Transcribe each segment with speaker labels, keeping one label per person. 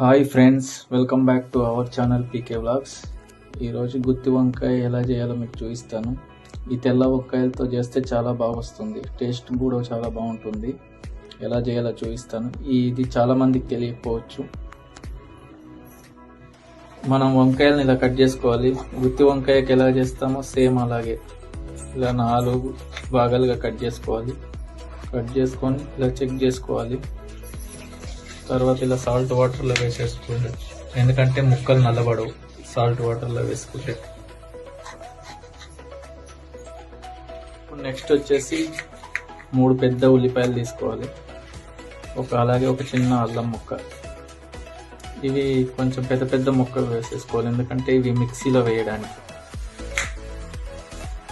Speaker 1: Hi friends welcome back to our channel PK vlogs ఈరోజు గుత్తి వంకాయ ఎలా చేయాలో మీకు చూపిస్తాను. ఈ తెల్ల వంకాయలతో చేస్తే చాలా బాగా వస్తుంది. టేస్ట్ కూడా చాలా బాగుంటుంది. ఎలా చేయాలో చూపిస్తాను. ఇది చాలామందికి తెలియకపోవచ్చు. మనం వంకాయలను ఇలా కట్ చేసుకోవాలి. గుత్తి వంకాయకి ఎలా చేస్తామో సేమ్ అలాగే. ఇలా నాలుగు భాగాలుగా కట్ చేసుకోవాలి. కట్ చేసుకొని ఇలా చెక్ చేసుకోవాలి. తర్వాత ఇలా సాల్ట్ వాటర్లో వేసేసుకోండి. ఎందుకంటే ముక్కలు నల్లబడవు. సాల్ట్ వాటర్లో వేసుకుంటే. నెక్స్ట్ వచ్చేసి మూడు పెద్ద ఉల్లిపాయలు తీసుకోవాలి. ఒక అలాగే ఒక చిన్న అల్లం ముక్క. ఇవి కొంచెం పెద్ద పెద్ద ముక్కలు వేసేసుకోవాలి. ఎందుకంటే ఇవి మిక్సీలో వేయడానికి.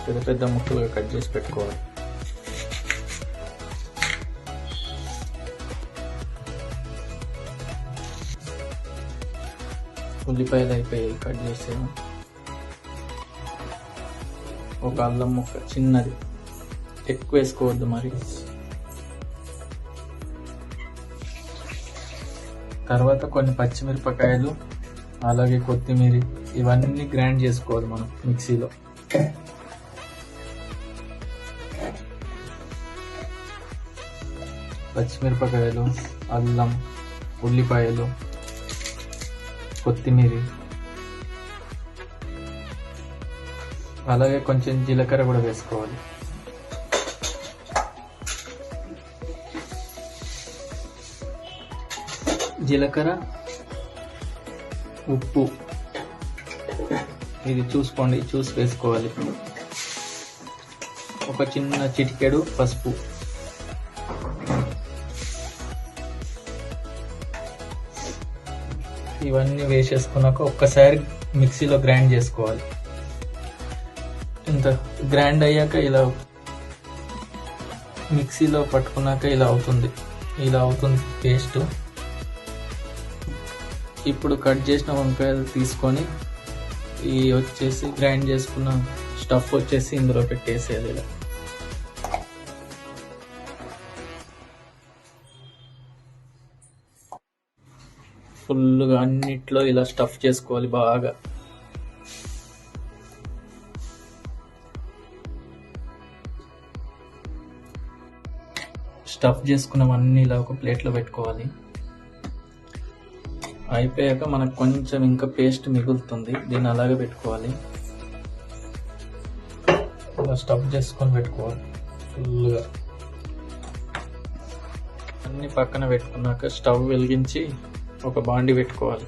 Speaker 1: పెద్ద పెద్ద ముక్కలుగా కట్ చేసి పెట్టుకోవాలి. ఉల్లిపాయలు అయిపోయాయి కట్ చేసాను ఒక అల్లం ముక్క చిన్నది. ఎక్కువ వేసుకోవద్దు మరి. తర్వాత కొన్ని పచ్చిమిరపకాయలు అలాగే కొత్తిమీర ఇవన్నీ గ్రైండ్ చేసుకోవాలి మనం మిక్సీలో. పచ్చిమిరపకాయలు అల్లం ఉల్లిపాయలు కొత్తిమీర. అలాగే కొంచెం జీలకర్ర కూడా వేసుకోవాలి. జీలకర్ర ఉప్పు. ఇది చూసుకోండి చూసి వేసుకోవాలి. ఒక చిన్న చిటికెడు పసుపు. ఇవన్నీ వేసేసుకున్నాక ఒక్కసారి మిక్సీలో గ్రైండ్ చేసుకోవాలి. ఇంత గ్రైండ్ అయ్యాక ఇలా మిక్సీలో పట్టుకున్నాక ఇలా అవుతుంది. ఇలా అవుతుంది పేస్ట్ ఇప్పుడు కట్ చేసిన వంకాయలు తీసుకొని ఈ వచ్చేసి గ్రైండ్ చేసుకున్న స్టఫ్ వచ్చేసి ఇందులో పెట్టేసేది ఇలా. ఫుల్గా అన్నిట్లో ఇలా స్టఫ్ చేసుకోవాలి బాగా. స్టఫ్ చేసుకున్నవన్నీ ఇలా ఒక ప్లేట్లో పెట్టుకోవాలి. అయిపోయాక మనకు కొంచెం ఇంకా పేస్ట్ మిగులుతుంది దీన్ని అలాగే పెట్టుకోవాలి. ఇలా స్టఫ్ చేసుకొని పెట్టుకోవాలి ఫుల్గా. అన్ని పక్కన పెట్టుకున్నాక స్టవ్ వెలిగించి ఒక బాండి పెట్టుకోవాలి.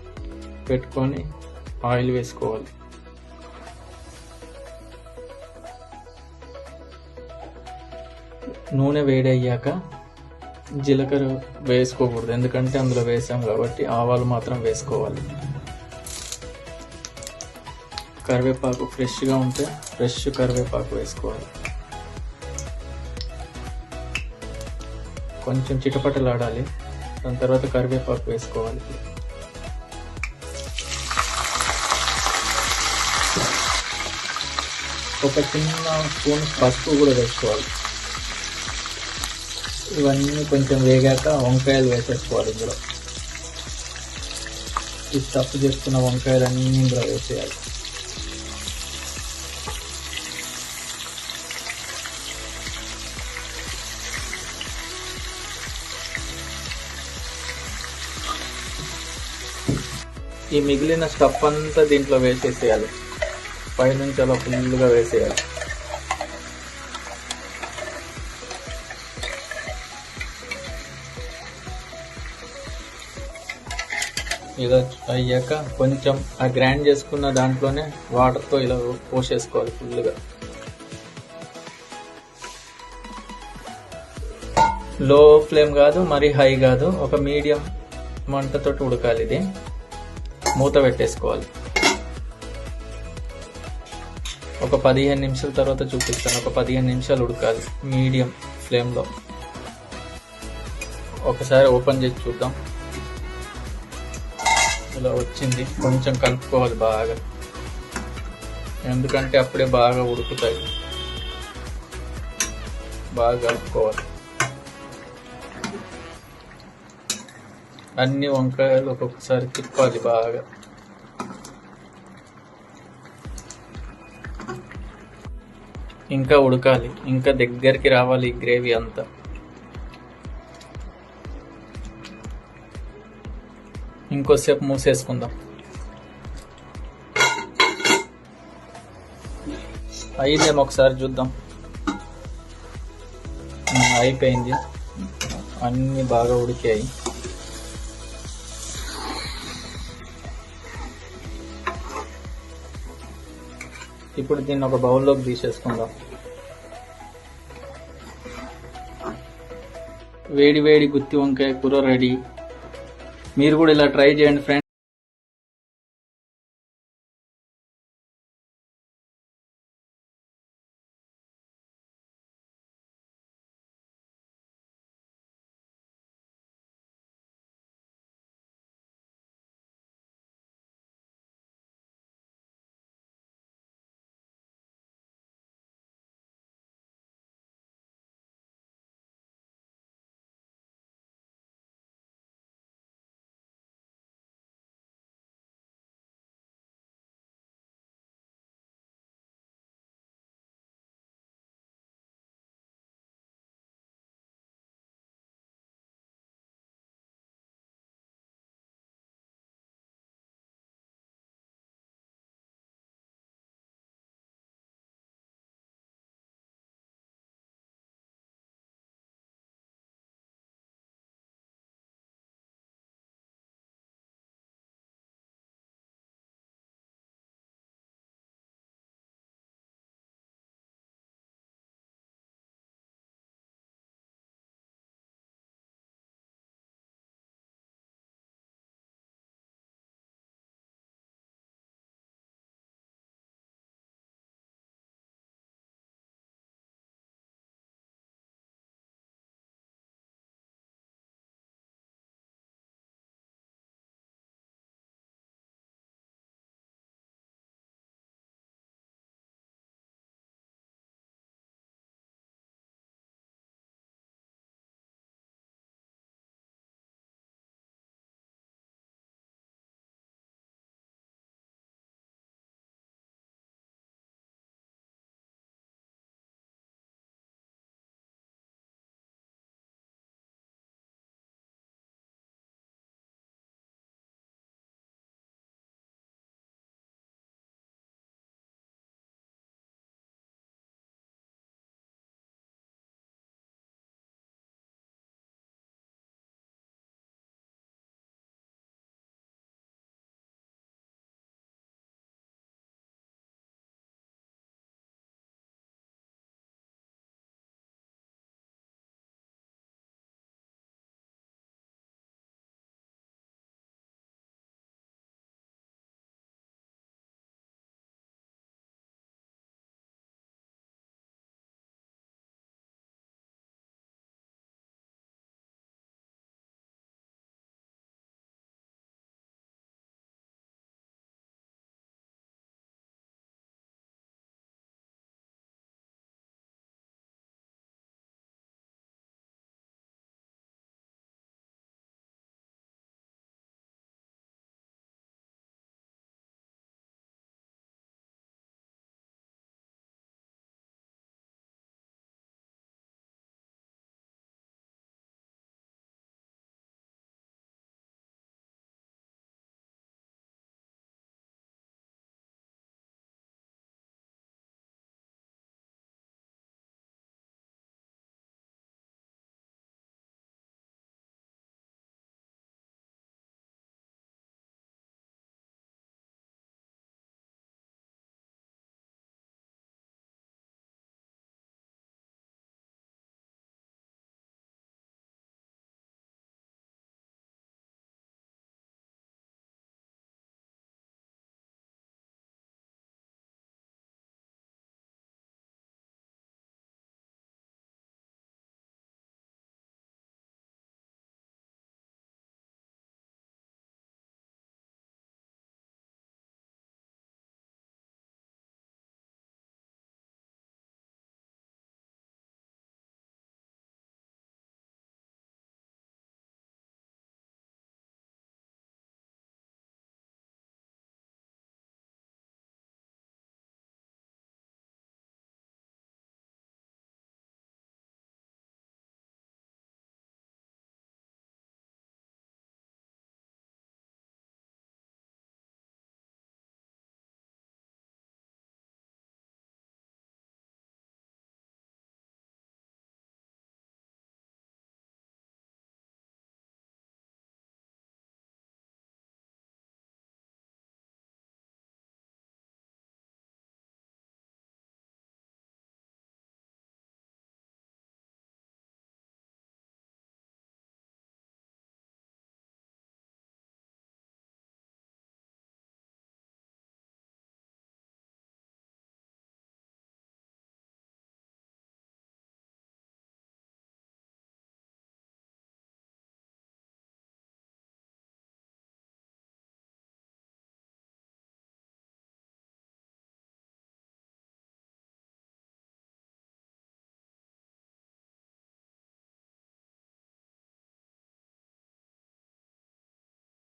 Speaker 1: పెట్టుకొని ఆయిల్ వేసుకోవాలి. నూనె వేడి అయ్యాక జీలకర్ర వేసుకోకూడదు. ఎందుకంటే అందులో వేసాం కాబట్టి ఆవాలు మాత్రం వేసుకోవాలి. కరివేపాకు ఫ్రెష్గా ఉంటే ఫ్రెష్ కరివేపాకు వేసుకోవాలి. కొంచెం చిటపటలాడాలి. దాని తర్వాత కరివేపాకు వేసుకోవాలి. ఒక చిన్న స్పూన్ పసుపు కూడా వేసుకోవాలి. ఇవన్నీ కొంచెం వేగాక వంకాయలు వేసేసుకోవాలి ఇందులో. ఈ స్టఫ్ చేసుకున్న వంకాయలు అన్నీ ఇందులో వేసేయాలి. ఈ మిగిలిన స్టఫ్ అంతా దీంట్లో వేసేసేయాలి. పైనుంచి అలా ఫుల్గా వేసేయాలి. ఇలా అయ్యాక కొంచెం ఆ గ్రైండ్ చేసుకున్న దాంట్లోనే వాటర్తో ఇలా పోసేసుకోవాలి ఫుల్గా. లో ఫ్లేమ్ కాదు మరి హై కాదు ఒక మీడియం మంటతోటి ఉడకాలి ఇది. మూత పెట్టేసుకోవాలి. ఒక పదిహేను నిమిషాల తర్వాత చూపిస్తాను. ఒక పదిహేను నిమిషాలు ఉడకాలి. మీడియం ఫ్లేమ్లో. ఒకసారి ఓపెన్ చేసి చూద్దాం. ఇలా వచ్చింది. కొంచెం కలుపుకోవాలి బాగా. ఎందుకంటే అప్పుడే బాగా ఉడుకుతాయి. బాగా కలుపుకోవాలి. అన్ని వంకాయలు ఒక్కొక్కసారి తిప్పాలి బాగా. ఇంకా ఉడకాలి. ఇంకా దగ్గరికి రావాలి ఈ గ్రేవీ అంతా. ఇంకోసేపు మూసేసుకుందాం. అయిందేమో ఒకసారి చూద్దాం. అయిపోయింది. అన్నీ బాగా ఉడికాయి. ఇప్పుడు దీన్ని ఒక బౌల్లోకి తీసేసుకుందాం. వేడి వేడి గుత్తి వంకాయ కూర రెడీ. మీరు కూడా ఇలా ట్రై చేయండి ఫ్రెండ్స్.